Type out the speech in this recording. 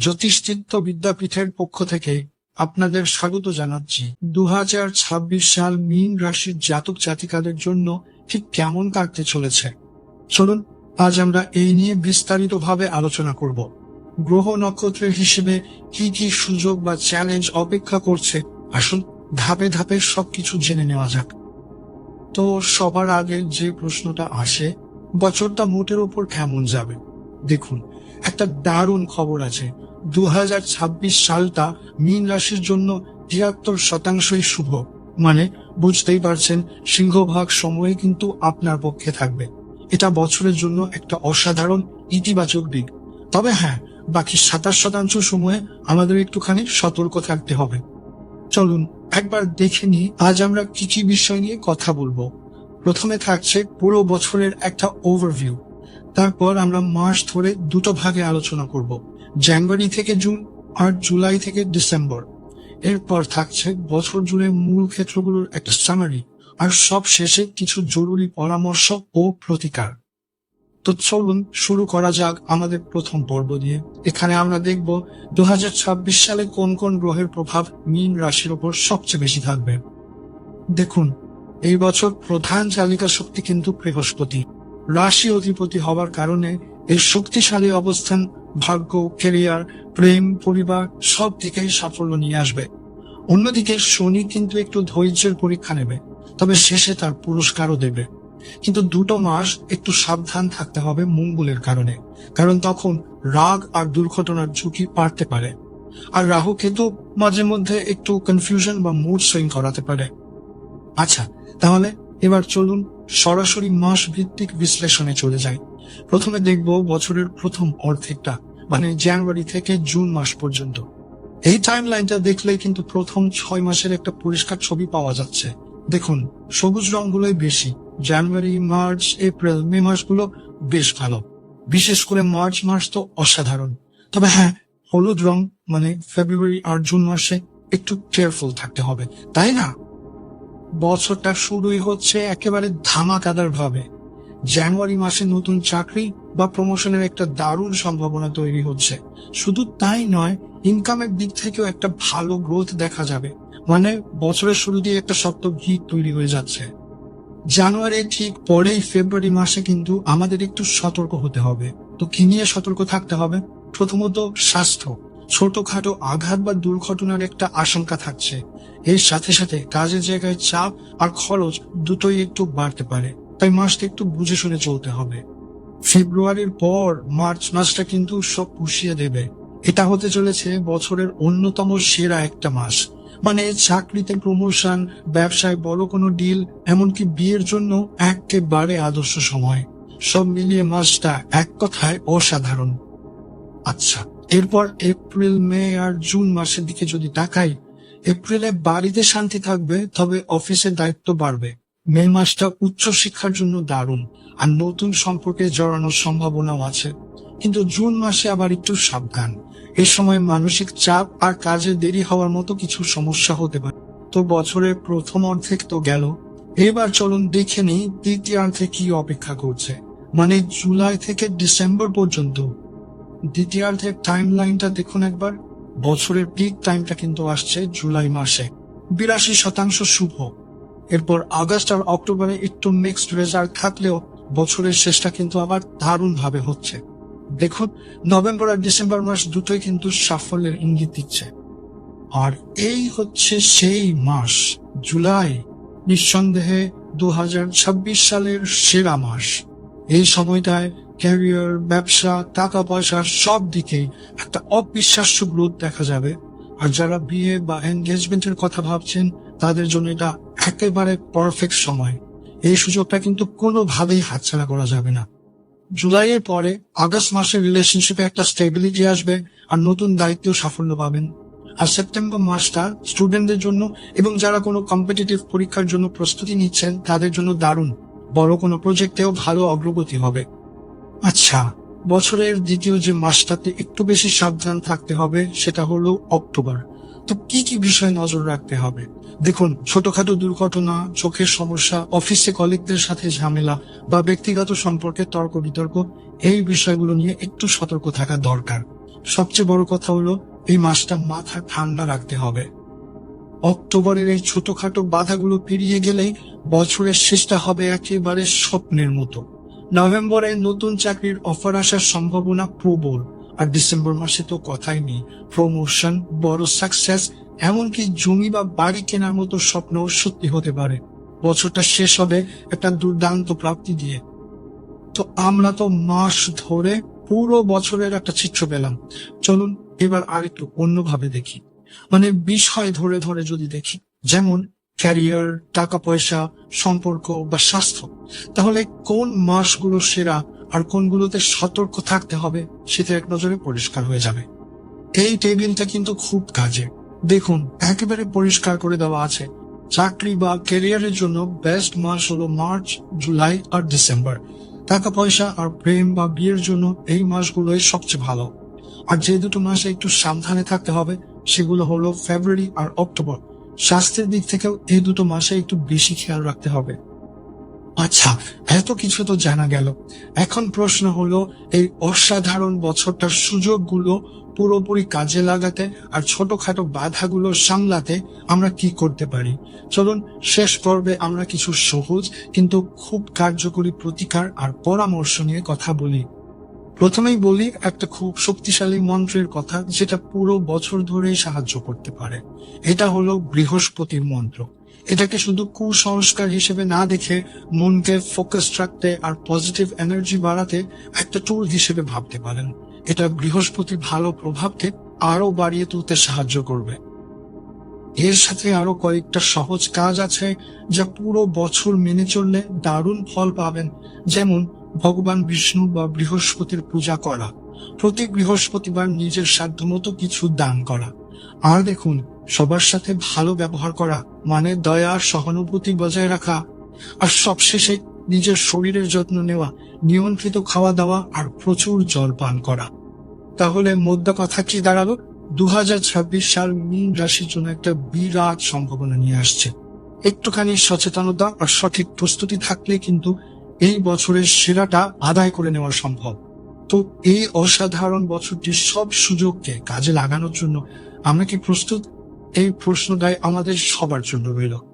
জ্যোতিষচিত্ত বিদ্যাপীঠের পক্ষ থেকে আপনাদের স্বাগত জানাচ্ছি। দুহাজার ছাব্বিশ সাল মীন রাশির জাতক জাতিকাদের জন্য ঠিক কেমন কাটতে চলেছে? চলুন, আজ আমরা এই নিয়ে বিস্তারিতভাবে আলোচনা করব। গ্রহ নক্ষত্রের হিসেবে কি কি সুযোগ বা চ্যালেঞ্জ অপেক্ষা করছে? আসুন, ধাপে ধাপে সবকিছু জেনে নেওয়া যাক। তো, সবার আগে যে প্রশ্নটা আসে, বছরটা মোটের ওপর কেমন যাবে? দেখুন, একটা দারুণ খবর আছে। দু হাজার ছাব্বিশ সালটা মীন রাশির জন্য তিয়াত্তর শতাংশই শুভ। মানে বুঝতেই পারছেন, সিংহভাগ সময়ে কিন্তু আপনার পক্ষে থাকবে। এটা বছরের জন্য একটা অসাধারণ ইতিবাচক দিক। তবে হ্যাঁ বাকি সাতাশ শতাংশ সময়ে আমাদের একটুখানি সতর্ক থাকতে হবে। চলুন, একবার দেখে নিই, আজ আমরা কি কি বিষয় নিয়ে কথা বলব। প্রথমে থাকছে পুরো বছরের একটা ওভারভিউ তারপর আমরা মাস ধরে দুটো ভাগে আলোচনা করব। জানুয়ারি থেকে জুন আর জুলাই থেকে ডিসেম্বর। এরপর থাকছে বছর জুড়ে মূল ক্ষেত্রগুলোর একটা সামারি আর সব শেষে কিছু জরুরি পরামর্শ ও প্রতিকার। তো চলুন শুরু করা যাক আমাদের প্রথম পর্ব দিয়ে। এখানে আমরা দেখব দু হাজার ছাব্বিশ সালে কোন কোন গ্রহের প্রভাব মীন রাশির ওপর সবচেয়ে বেশি থাকবে। দেখুন, এই বছর প্রধান চালিকা শক্তি কিন্তু বৃহস্পতি। রাশি অধিপতি হওয়ার কারণে এর শক্তিশালী অবস্থান ভাগ্য কেরিয়ার প্রেম, পরিবার, সব দিকেই সাফল্য নিয়ে আসবে। অন্যদিকে শনি কিন্তু একটু ধৈর্যের পরীক্ষা নেবে, তবে শেষে তার পুরস্কারও দেবে। কিন্তু দুটো মাস একটু সাবধান থাকতে হবে মঙ্গলের কারণে, কারণ তখন রাগ আর দুর্ঘটনার ঝুঁকি বাড়তে পারে। আর রাহু কিন্তু মাঝে মধ্যে একটু কনফিউশন বা মুড সুইং করাতে পারে। আচ্ছা তাহলে এবার চলুন সরাসরি মাস ভিত্তিক বিশ্লেষণে চলে যাই। প্রথমে দেখব বছরের প্রথম অর্ধেকটা মানে জানুয়ারি থেকে জুন মাস পর্যন্ত। এই টাইম লাইনটা দেখলেই কিন্তু প্রথম ছয় মাসের একটা পরিষ্কার ছবি পাওয়া যাচ্ছে। দেখুন, সবুজ রঙগুলোই বেশি। জানুয়ারি, মার্চ, এপ্রিল, মে মাসগুলো বেশ ভালো। বিশেষ করে মার্চ মাস তো অসাধারণ। তবে হ্যাঁ হলুদ রং মানে ফেব্রুয়ারি আর জুন মাসে একটু কেয়ারফুল থাকতে হবে, তাই না? বছরটা শুরুই হচ্ছে একেবারে ধামাকাদার ভাবে। জানুয়ারি মাসে নতুন চাকরি বা প্রমোশনের একটা দারুণ সম্ভাবনা তৈরি হচ্ছে। শুধু তাই নয় ইনকামের দিক থেকেও একটা ভালো গ্রোথ দেখা যাবে। মানে বছরের শুরু দিয়ে একটা শক্ত ভিত তৈরি হয়ে যাচ্ছে। জানুয়ারি ঠিক পরেই ফেব্রুয়ারি মাসে কিন্তু আমাদের একটু সতর্ক হতে হবে। তো কি নিয়ে সতর্ক থাকতে হবে? প্রথমত স্বাস্থ্য। ছোটখাটো আঘাত বা দুর্ঘটনার একটা আশঙ্কা থাকছে। এর সাথে সাথে কাজের জায়গায় চাপ আর খরচ দুটোই একটু বাড়তে পারে। তাই মাসটা একটু বুঝে শুনে চলতে হবে। ফেব্রুয়ারির পর মার্চ মাসটা কিন্তু সব পুষিয়ে দেবে। এটা হতে চলেছে বছরের অন্যতম সেরা একটা মাস। মানে চাকরিতে প্রমোশন ব্যবসায় বড় কোনো ডিল এমনকি বিয়ের জন্য একেবারে আদর্শ সময়। সব মিলিয়ে মাসটা এক কথায় অসাধারণ। আচ্ছা এরপর এপ্রিল, মে আর জুন মাসের দিকে যদি তাকাই, এপ্রিলে বাড়িতে শান্তি থাকবে, তবে অফিসের দায়িত্ব বাড়বে। মে মাসটা উচ্চ শিক্ষার জন্য দারুণ আর নতুন সম্পর্কে জড়ানোর সম্ভাবনাও আছে। কিন্তু জুন মাসে আবার একটু সাবধান। এ সময় মানসিক চাপ আর কাজে দেরি হওয়ার মতো কিছু সমস্যা হতে পারে। তো বছরের প্রথম অর্ধেক তো গেল। এবার চলুন দেখে নিই দ্বিতীয়ার্ধে কি অপেক্ষা করছে। মানে জুলাই থেকে ডিসেম্বর পর্যন্ত। দ্বিতীয়ার্ধের টাইম লাইনটা দেখুন একবার। বছরের পিক টাইমটা কিন্তু আসছে জুলাই মাসে। বিরাশি শতাংশ শুভ। এরপর আগস্ট আর অক্টোবরে একটু মিক্সড রেজাল্ট থাকলেও বছরের শেষটা কিন্তু আবার দারুণ ভাবে হচ্ছে। দেখুন, নভেম্বর আর ডিসেম্বর মাস দুটোই কিন্তু সাফল্যের ইঙ্গিত দিচ্ছে। আর এই হচ্ছে সেই মাস, জুলাই, নিঃসন্দেহে দু হাজার ছাব্বিশ সালের সেরা মাস। এই সময়টায় ক্যারিয়ার ব্যবসা টাকা পয়সা সব দিকেই একটা অবিশ্বাস্য গ্রোথ দেখা যাবে। আর যারা বিয়ে বা এনগেজমেন্টের কথা ভাবছেন, তাদের জন্য এটা একেবারে পারফেক্ট সময়। এই সুযোগটা কিন্তু কোনোভাবেই হাতছাড়া করা যাবে না। জুলাইয়ের পরে আগস্ট মাসের রিলেশনশিপে একটা স্টেবিলিটি আসবে আর নতুন দায়িত্ব সাফল্য পাবেন। আর সেপ্টেম্বর মাসটা স্টুডেন্টদের জন্য এবং যারা কোনো কম্পিটিটিভ পরীক্ষার জন্য প্রস্তুতি নিচ্ছেন, তাদের জন্য দারুণ। বড় কোনো প্রজেক্টেও ভালো অগ্রগতি হবে। আচ্ছা বছরের দ্বিতীয় যে মাসটাতে একটু বেশি সাবধান থাকতে হবে, সেটা হলো অক্টোবর। তো কি কি বিষয়ে নজর রাখতে হবে? দেখুন, ছোটখাটো দুর্ঘটনা, চোখের সমস্যা, অফিসে কলিগদের সাথে ঝামেলা বা ব্যক্তিগত সম্পর্কে তর্ক বিতর্ক এই বিষয়গুলো নিয়ে একটু সতর্ক থাকা দরকার। সবচেয়ে বড় কথা হলো, এই মাসটা মাথা ঠান্ডা রাখতে হবে। অক্টোবরের এই ছোটখাটো বাধাগুলো পেরিয়ে গেলেই বছরের শেষটা হবে একেবারে স্বপ্নের মতো। নভেম্বরে নতুন চাকরির অফার আসার সম্ভাবনা প্রবল, আর ডিসেম্বর মাসে তো কথাই নেই। প্রমোশন বড় সাকসেস এমনকি জমি বা বাড়ি কেনার মতো স্বপ্ন সত্যি হতে পারে। বছরটা শেষ হবে একটা দুর্দান্ত প্রাপ্তি দিয়ে। তো আমরা তো মাস ধরে পুরো বছরের একটা চিত্র পেলাম। চলুন এবার আরেকটু অন্যভাবে দেখি। মানে বিষয় ধরে ধরে যদি দেখি, যেমন ক্যারিয়ার টাকা পয়সা সম্পর্ক বা স্বাস্থ্য, তাহলে কোন মাসগুলো সেরা আর কোনগুলোতে সতর্ক থাকতে হবে সেটা এক নজরে পরিষ্কার হয়ে যাবে। এই টেবিলটা কিন্তু খুব কাজে। দেখুন, একেবারে পরিষ্কার করে দেওয়া আছে। চাকরি বা ক্যারিয়ারের জন্য বেস্ট মাস হলো মার্চ, জুলাই আর ডিসেম্বর। টাকা পয়সা আর প্রেম বা বিয়ের জন্য এই মাসগুলোই সবচেয়ে ভালো। আর যে দুটো মাসে একটু সাবধানে থাকতে হবে, সেগুলো হলো ফেব্রুয়ারি আর অক্টোবর। স্বাস্থ্যের দিক থেকেও এই দুটো মাসে একটু বেশি খেয়াল রাখতে হবে। আচ্ছা এত কিছু তো জানা গেল। এখন প্রশ্ন হলো, এই অসাধারণ বছরটার সুযোগগুলো পুরোপুরি কাজে লাগাতে আর ছোটখাটো বাধাগুলো সামলাতে আমরা কি করতে পারি? চলুন, শেষ পর্বে আমরা কিছু সহজ কিন্তু খুব কার্যকরী প্রতিকার আর পরামর্শ নিয়ে কথা বলি। প্রথমেই বলি একটা খুব শক্তিশালী মন্ত্রের কথা যেটা পুরো বছর ধরেই সাহায্য করতে পারে। এটা হলো বৃহস্পতির মন্ত্র। এটাকে শুধু কুসংস্কার হিসেবে না দেখে মনকে ফোকাস রাখতে আর পজিটিভ এনার্জি বাড়াতে একটা টুল হিসেবে ভাবতে পারেন। এটা বৃহস্পতির ভালো প্রভাবকে আরও বাড়িয়ে তুলতে সাহায্য করবে। এর সাথে আরও কয়েকটা সহজ কাজ আছে যা পুরো বছর মেনে চললে দারুণ ফল পাবেন। যেমন ভগবান বিষ্ণু বা বৃহস্পতির পূজা করা প্রতি বৃহস্পতিবার নিজের সাধ্যমতো কিছু দান করা। আর দেখুন, সবার সাথে ভালো ব্যবহার করা মানে দয়া, সহানুভূতি বজায় রাখা, আর সবশেষে নিজের শরীরের যত্ন নেওয়া, নিয়ন্ত্রিত খাওয়া দাওয়া, আর প্রচুর জল পান করা। তাহলে মোদ্দা কথা কি দাঁড়াল? দু হাজার ছাব্বিশ সাল মীন রাশির জন্য একটা বিরাট সম্ভাবনা নিয়ে আসছে। একটুখানি সচেতনতা আর সঠিক প্রস্তুতি থাকলে কিন্তু এই বছরের সেরাটা আদায় করে নেওয়া সম্ভব। তো এই অসাধারণ বছরটির সব সুযোগকে কাজে লাগানোর জন্য আমরা কি প্রস্তুত? এই প্রশ্নটাই আমাদের সবার জন্য রইল।